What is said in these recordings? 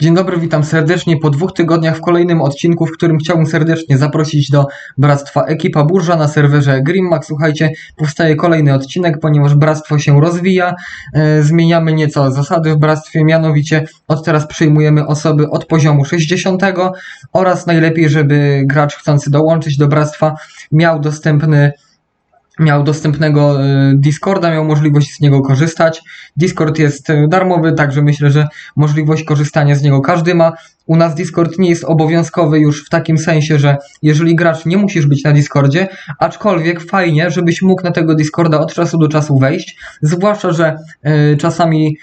Dzień dobry, witam serdecznie po dwóch tygodniach w kolejnym odcinku, w którym chciałbym serdecznie zaprosić do Bractwa Ekipa Burża na serwerze Grimmax. Słuchajcie, powstaje kolejny odcinek, ponieważ Bractwo się rozwija, e, zmieniamy nieco zasady w Bractwie, mianowicie od teraz przyjmujemy osoby od poziomu 60 oraz najlepiej, żeby gracz chcący dołączyć do Bractwa miał dostępny miał dostępnego e, Discorda, miał możliwość z niego korzystać. Discord jest e, darmowy, także myślę, że możliwość korzystania z niego każdy ma. U nas Discord nie jest obowiązkowy już w takim sensie, że jeżeli gracz nie musisz być na Discordzie, aczkolwiek fajnie, żebyś mógł na tego Discorda od czasu do czasu wejść, zwłaszcza, że e, czasami,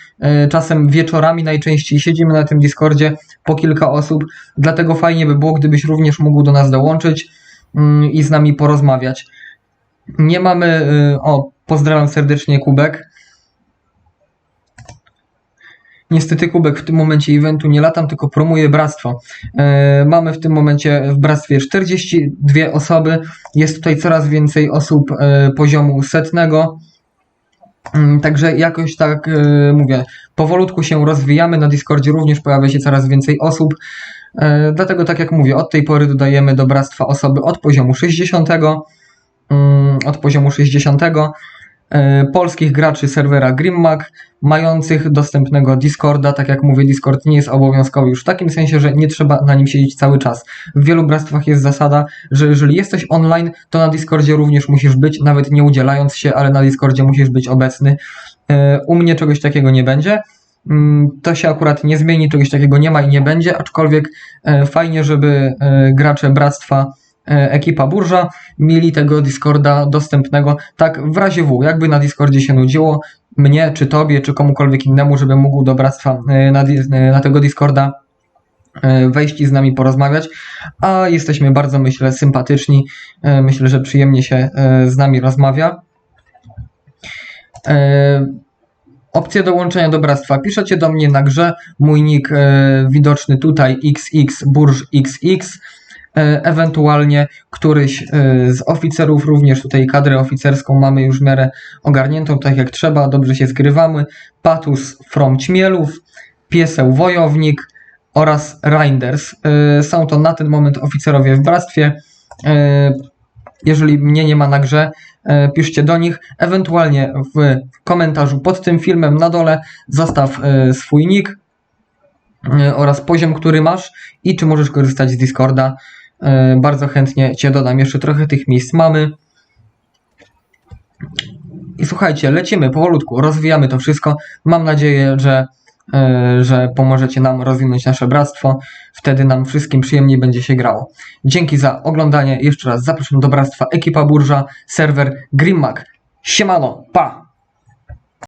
czasem wieczorami najczęściej siedzimy na tym Discordzie po kilka osób, dlatego fajnie by było, gdybyś również mógł do nas dołączyć mm, i z nami porozmawiać. Nie mamy. y, O, pozdrawiam serdecznie Kubek. Niestety Kubek w tym momencie eventu nie latam, tylko promuję bractwo. E, mamy w tym momencie w bractwie 42 osoby. Jest tutaj coraz więcej osób e, poziomu setnego. Mm, Także jakoś tak mówię, powolutku się rozwijamy. Na Discordzie również pojawia się coraz więcej osób. Dlatego, tak jak mówię, od tej pory dodajemy do bractwa osoby od poziomu 60 mm, od poziomu 60 e, polskich graczy serwera Grimmag mających dostępnego Discorda. Tak jak mówię, Discord nie jest obowiązkowy już w takim sensie, że nie trzeba na nim siedzieć cały czas. W wielu bractwach jest zasada, że jeżeli jesteś online, to na Discordzie również musisz być, nawet nie udzielając się, ale na Discordzie musisz być obecny. E, U mnie czegoś takiego nie będzie. Mm, To się akurat nie zmieni, czegoś takiego nie ma i nie będzie, aczkolwiek e, fajnie, żeby gracze bractwa ekipa Burża mieli tego Discorda dostępnego, tak w razie W, jakby na Discordzie się nudziło, mnie, czy tobie, czy komukolwiek innemu, żeby mógł do bractwa e, na, e, na tego Discorda e, wejść i z nami porozmawiać, a jesteśmy bardzo, myślę, sympatyczni, e, myślę, że przyjemnie się e, z nami rozmawia. E, Opcję dołączenia do bractwa. Piszecie do mnie na grze. Mój nick e, widoczny tutaj XX Burż XX. E, ewentualnie któryś e, z oficerów, również tutaj kadrę oficerską mamy już w miarę ogarniętą, tak jak trzeba, dobrze się zgrywamy. Patus from Ćmielów, Pieseł Wojownik oraz Reinders. E, Są to na ten moment oficerowie w bractwie. Jeżeli mnie nie ma na grze, piszcie do nich. Ewentualnie w komentarzu pod tym filmem na dole zostaw e, swój nick oraz poziom, który masz i czy możesz korzystać z Discorda. E, Bardzo chętnie Cię dodam. Jeszcze trochę tych miejsc mamy. I słuchajcie, lecimy powolutku, rozwijamy to wszystko. Mam nadzieję, że, e, że pomożecie nam rozwinąć nasze bractwo. Wtedy nam wszystkim przyjemniej będzie się grało. Dzięki za oglądanie. Jeszcze raz zapraszam do bractwa Ekipa Burża, serwer Grimmag. Siemano, pa!